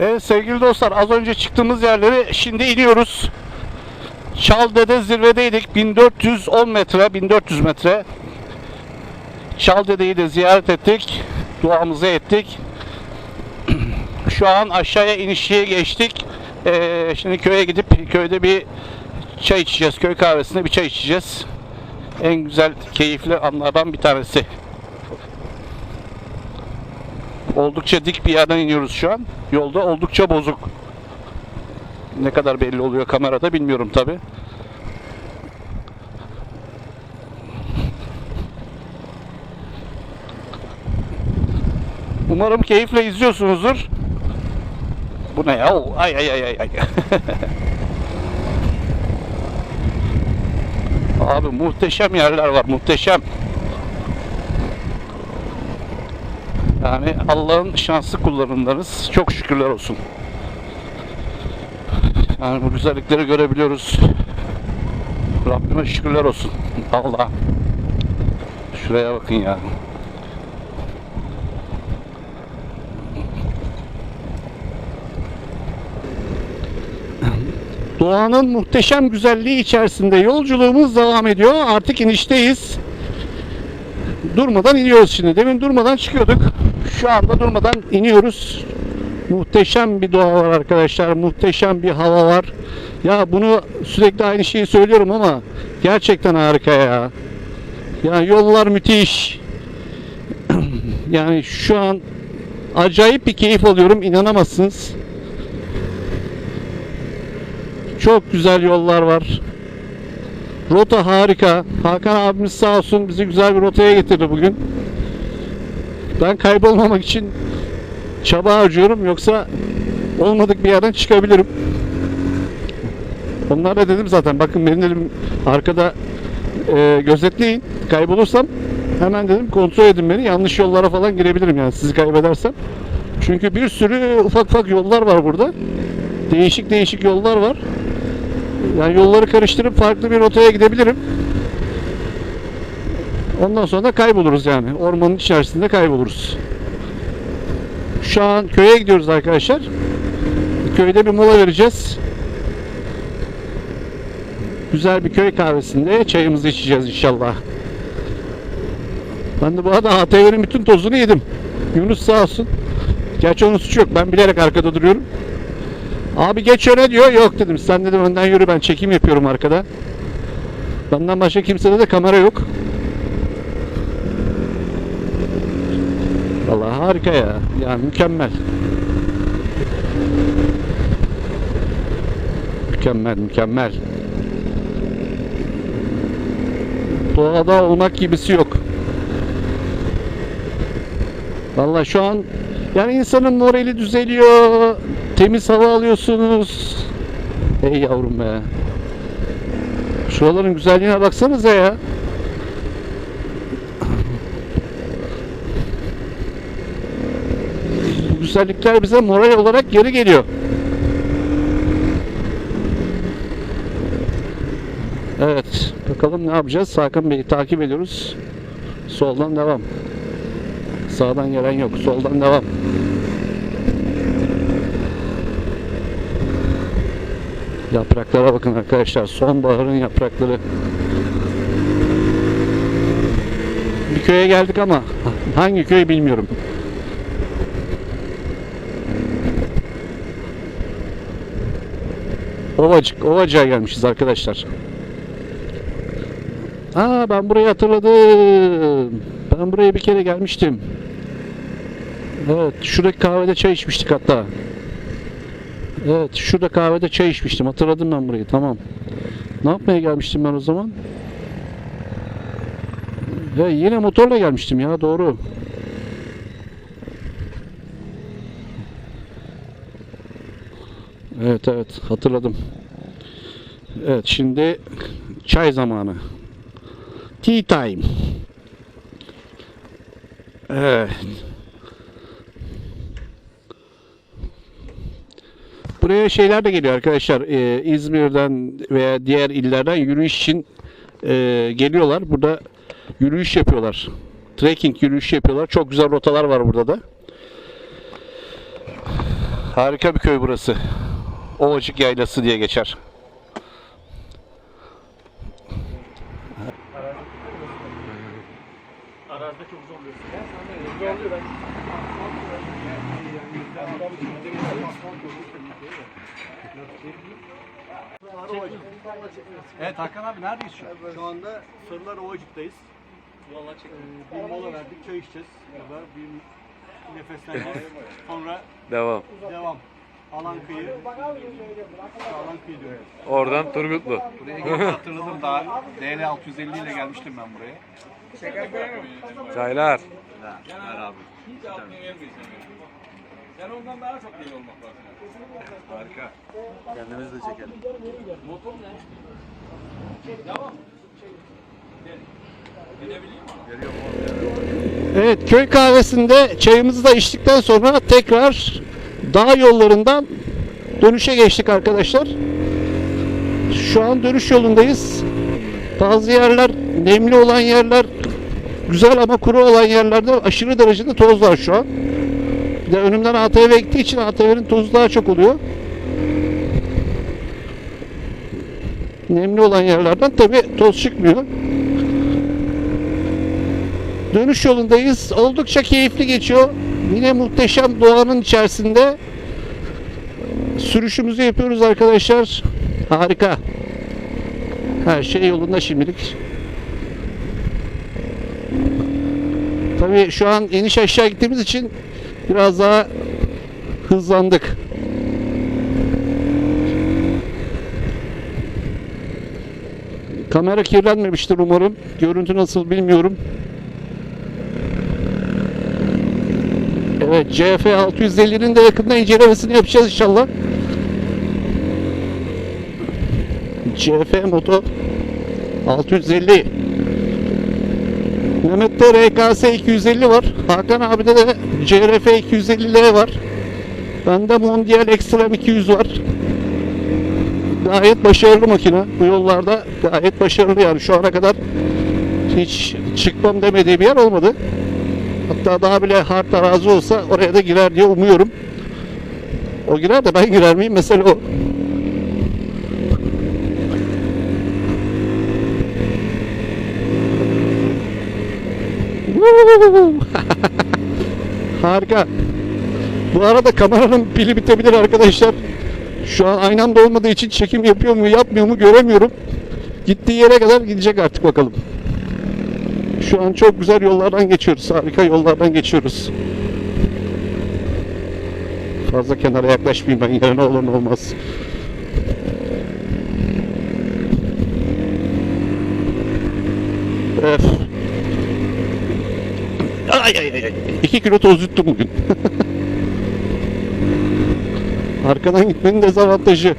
Evet sevgili dostlar az önce çıktığımız yerleri şimdi iniyoruz. Çalde'de zirvedeydik. 1410 metre, 1400 metre. Çaldede'yi de ziyaret ettik. Duamızı ettik. Şu an aşağıya inişe geçtik. Ee, şimdi köye gidip köyde bir çay içeceğiz. Köy kahvesinde bir çay içeceğiz. En güzel, keyifli anlardan bir tanesi. Oldukça dik bir yerden iniyoruz şu an. Yolda oldukça bozuk. Ne kadar belli oluyor kamerada bilmiyorum tabi. Umarım keyifle izliyorsunuzdur. Bu ne ya? Ay ay ay ay ay. Abi muhteşem yerler var, muhteşem. Yani Allah'ın şanslı kullarındanız. Çok şükürler olsun. Yani bu güzellikleri görebiliyoruz. Rabbime şükürler olsun. Allah. Şuraya bakın ya. Doğanın muhteşem güzelliği içerisinde yolculuğumuz devam ediyor. Artık inişteyiz. Durmadan iniyoruz şimdi. Demin durmadan çıkıyorduk. Şu anda durmadan iniyoruz. Muhteşem bir doğa var arkadaşlar. Muhteşem bir hava var. Ya bunu sürekli aynı şeyi söylüyorum ama gerçekten harika ya. Yani yollar müthiş. yani şu an acayip bir keyif alıyorum. inanamazsınız. Çok güzel yollar var. Rota harika. Hakan abimiz sağ olsun bizi güzel bir rotaya getirdi bugün. Ben kaybolmamak için çaba harcıyorum yoksa olmadık bir yerden çıkabilirim. Onlara dedim zaten bakın benim dedim arkada e, gözetleyin. Kaybolursam hemen dedim kontrol edin beni. Yanlış yollara falan girebilirim yani sizi kaybedersem. Çünkü bir sürü ufak ufak yollar var burada. Değişik değişik yollar var. Yani yolları karıştırıp farklı bir rotaya gidebilirim. Ondan sonra da kayboluruz yani. Ormanın içerisinde kayboluruz. Şu an köye gidiyoruz arkadaşlar. Köyde bir mola vereceğiz. Güzel bir köy kahvesinde çayımızı içeceğiz inşallah. Ben de bu arada ATV'nin bütün tozunu yedim. Yunus sağ olsun. Gerçi onun suçu yok. Ben bilerek arkada duruyorum. Abi geç öne diyor. Yok dedim. Sen dedim önden yürü ben çekim yapıyorum arkada. Benden başka kimsede de kamera yok. Vallahi harika ya. Yani mükemmel. Mükemmel, mükemmel. Doğada olmak gibisi yok. Vallahi şu an yani insanın morali düzeliyor. Temiz hava alıyorsunuz. Ey yavrum be. Şuraların güzelliğine baksanıza ya. Güzellikler bize moral olarak geri geliyor. Evet. Bakalım ne yapacağız? Hakan Bey'i takip ediyoruz. Soldan devam. Sağdan gelen yok. Soldan devam. Yapraklara bakın arkadaşlar. Sonbaharın yaprakları. Bir köye geldik ama hangi köy bilmiyorum. Ovacık, Ovacık'a gelmişiz arkadaşlar. Aa ben burayı hatırladım. Ben buraya bir kere gelmiştim. Evet, şuradaki kahvede çay içmiştik hatta. Evet, şurada kahvede çay içmiştim. Hatırladım ben burayı. Tamam. Ne yapmaya gelmiştim ben o zaman? Ve yine motorla gelmiştim ya, doğru. Evet, evet, hatırladım. Evet, şimdi çay zamanı. Tea time. Evet. Buraya şeyler de geliyor arkadaşlar. Ee, İzmir'den veya diğer illerden yürüyüş için e, geliyorlar. Burada yürüyüş yapıyorlar. Trekking yürüyüş yapıyorlar. Çok güzel rotalar var burada da. Harika bir köy burası. Ovacık Yaylası diye geçer. Arazide çok zorluyorsun. Evet Hakan abi neredeyiz şu an? Şu anda Sarılar Ovacık'tayız. Vallahi çekiyorum. Ee, bir mola verdik, çay içeceğiz. Burada bir nefesleneceğiz. Sonra Devam. devam. Alan kıyı. Alan kıyı diyoruz. Oradan Turgutlu. Buraya gelip hatırladım daha DL 650 ile gelmiştim ben buraya. Çaylar. Ver abi. Sen ondan daha çok iyi olmak lazım. Harika. Kendimiz de çekelim. Motor ne? Devam. Evet köy kahvesinde çayımızı da içtikten sonra tekrar dağ yollarından dönüşe geçtik arkadaşlar. Şu an dönüş yolundayız. Bazı yerler nemli olan yerler güzel ama kuru olan yerlerde aşırı derecede toz var şu an. Bir de önümden ATV gittiği için ATV'nin tozu daha çok oluyor. Nemli olan yerlerden tabi toz çıkmıyor. Dönüş yolundayız. Oldukça keyifli geçiyor. Yine muhteşem doğanın içerisinde sürüşümüzü yapıyoruz arkadaşlar. Harika. Her şey yolunda şimdilik. Tabii şu an iniş aşağı gittiğimiz için biraz daha hızlandık. Kamera kirlenmemiştir umarım. Görüntü nasıl bilmiyorum. Evet CF 650'nin de yakında incelemesini yapacağız inşallah. CF Moto 650 Mehmet'te RKS 250 var. Hakan abide de CRF 250L var. Bende Mondial Extreme 200 var. Gayet başarılı makine. Bu yollarda gayet başarılı yani şu ana kadar hiç çıkmam demediği bir yer olmadı. Hatta daha bile hard arazi olsa oraya da girer diye umuyorum. O girer de ben girer miyim? Mesela o. Harika. Bu arada kameranın pili bitebilir arkadaşlar. Şu an aynı anda olmadığı için çekim yapıyor mu yapmıyor mu göremiyorum. Gittiği yere kadar gidecek artık bakalım. Şu an çok güzel yollardan geçiyoruz. Harika yollardan geçiyoruz. Fazla kenara yaklaşmayayım ben. Yine ne olur ne olmaz. Öf. Ay ay ay. ay. İki kilo toz yuttum bugün. Arkadan gitmenin dezavantajı.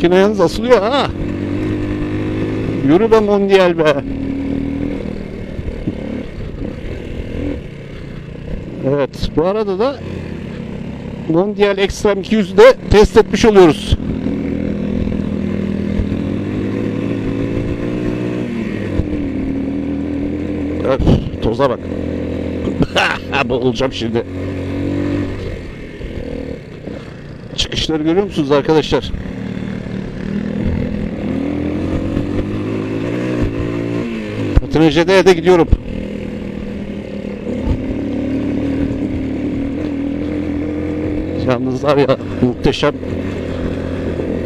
Makine yalnız asılıyor ha. Yürü be Mondial be. Evet bu arada da Mondial Extreme 200'ü de test etmiş oluyoruz. Öf, toza bak. Boğulacağım şimdi. Çıkışları görüyor musunuz arkadaşlar? Patinajede de gidiyorum. Yalnız var ya muhteşem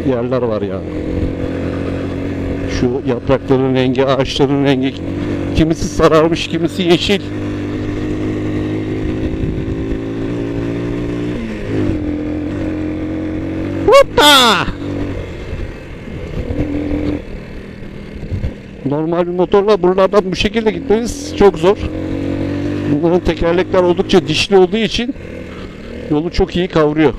yerler var ya. Şu yaprakların rengi, ağaçların rengi kimisi sararmış, kimisi yeşil. Hoppa! Normal bir motorla buralardan bu şekilde gitmeniz çok zor. Bunların tekerlekler oldukça dişli olduğu için yolu çok iyi kavruyor.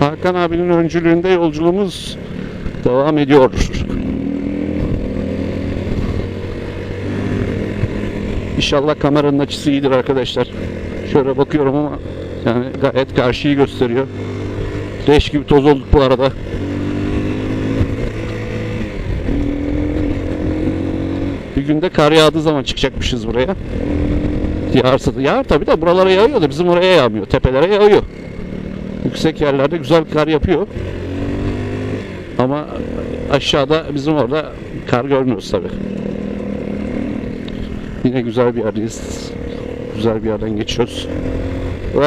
Hakan abinin öncülüğünde yolculuğumuz devam ediyor. İnşallah kameranın açısı iyidir arkadaşlar. Şöyle bakıyorum ama yani gayet karşıyı gösteriyor. Leş gibi toz olduk bu arada. Bir günde kar yağdığı zaman çıkacakmışız buraya. Yağarsa yağar tabii de buralara yağıyor da bizim oraya yağmıyor. Tepelere yağıyor. Yüksek yerlerde güzel kar yapıyor. Ama aşağıda bizim orada kar görmüyoruz tabii. Yine güzel bir yerdeyiz. Güzel bir yerden geçiyoruz.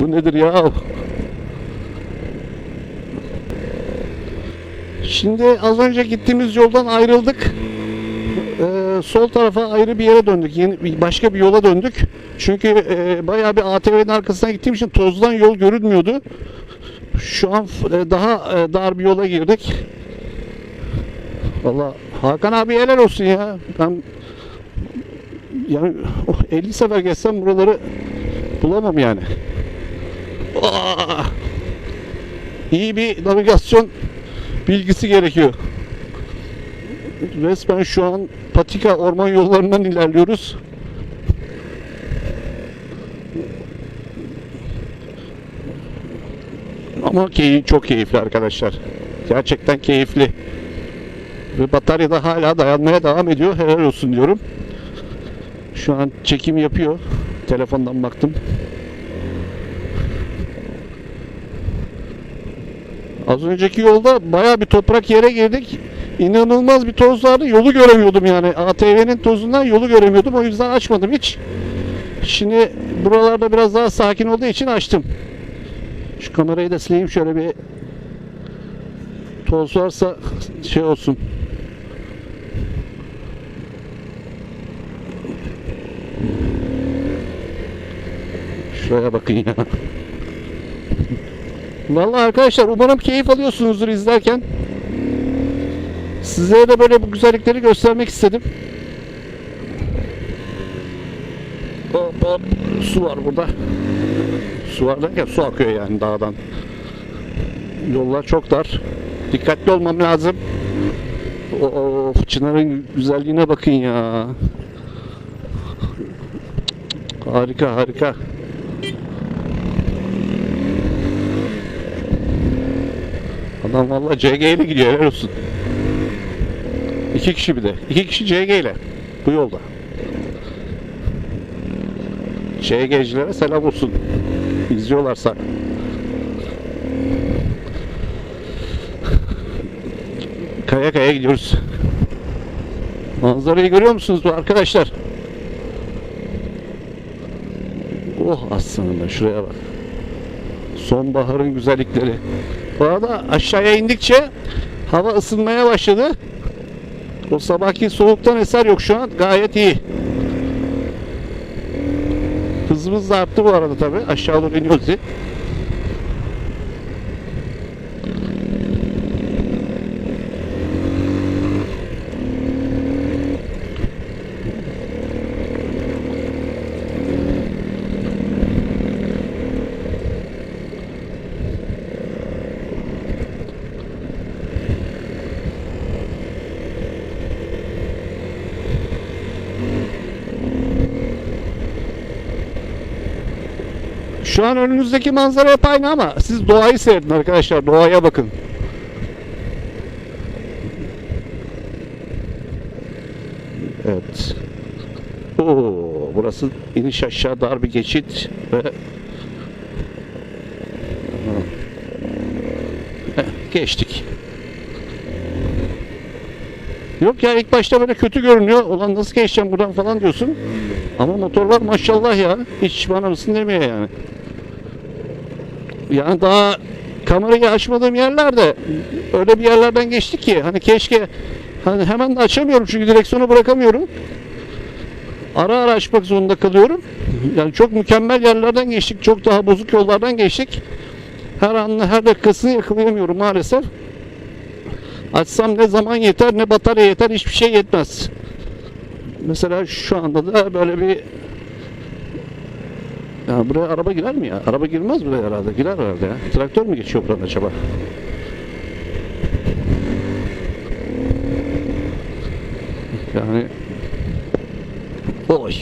Bu nedir ya? Şimdi az önce gittiğimiz yoldan ayrıldık. Ee, sol tarafa ayrı bir yere döndük. Yeni başka bir yola döndük. Çünkü e, bayağı bir ATV'nin arkasına gittiğim için tozdan yol görünmüyordu. Şu an e, daha e, dar bir yola girdik. Valla Hakan abi helal olsun ya. Ben yani oh, 50 sefer geçsem buraları bulamam yani. Aa! İyi bir navigasyon bilgisi gerekiyor. Resmen şu an patika orman yollarından ilerliyoruz. Ama keyif, çok keyifli arkadaşlar. Gerçekten keyifli. Ve batarya da hala dayanmaya devam ediyor. Helal olsun diyorum. Şu an çekim yapıyor. Telefondan baktım. Az önceki yolda baya bir toprak yere girdik. İnanılmaz bir toz vardı. Yolu göremiyordum yani. ATV'nin tozundan yolu göremiyordum. O yüzden açmadım hiç. Şimdi buralarda biraz daha sakin olduğu için açtım. Şu kamerayı da sileyim şöyle bir toz varsa şey olsun. Şuraya bakın ya. Vallahi arkadaşlar umarım keyif alıyorsunuzdur izlerken. Sizlere de böyle bu güzellikleri göstermek istedim. Hop hop su var burada. Su var derken su akıyor yani dağdan. Yollar çok dar. Dikkatli olmam lazım. Of Çınar'ın güzelliğine bakın ya. Harika harika. Adam valla CG ile gidiyor helal olsun. İki kişi bir de. İki kişi CG ile. Bu yolda. CG'cilere selam olsun. İzliyorlarsa. Kaya kaya gidiyoruz. Manzarayı görüyor musunuz bu arkadaşlar? Oh aslında şuraya bak. Sonbaharın güzellikleri. Bu arada aşağıya indikçe hava ısınmaya başladı. O sabahki soğuktan eser yok şu an. Gayet iyi. Hızımız da arttı bu arada tabi. Aşağı doğru iniyoruz diye. Şu an önünüzdeki manzara aynı ama siz doğayı seyredin arkadaşlar. Doğaya bakın. Evet. Oo, burası iniş aşağı dar bir geçit ve geçtik. Yok ya ilk başta böyle kötü görünüyor. Ulan nasıl geçeceğim buradan falan diyorsun. Ama motorlar maşallah ya. Hiç bana mısın demiyor yani. Yani daha kamerayı açmadığım yerlerde öyle bir yerlerden geçtik ki hani keşke hani hemen de açamıyorum çünkü direksiyonu bırakamıyorum. Ara ara açmak zorunda kalıyorum. Yani çok mükemmel yerlerden geçtik. Çok daha bozuk yollardan geçtik. Her an her dakikasını yakalayamıyorum maalesef. Açsam ne zaman yeter ne batarya yeter hiçbir şey yetmez. Mesela şu anda da böyle bir ya buraya araba girer mi ya? Araba girmez buraya herhalde. Girer herhalde ya. Traktör mü geçiyor buradan acaba? Yani Oy.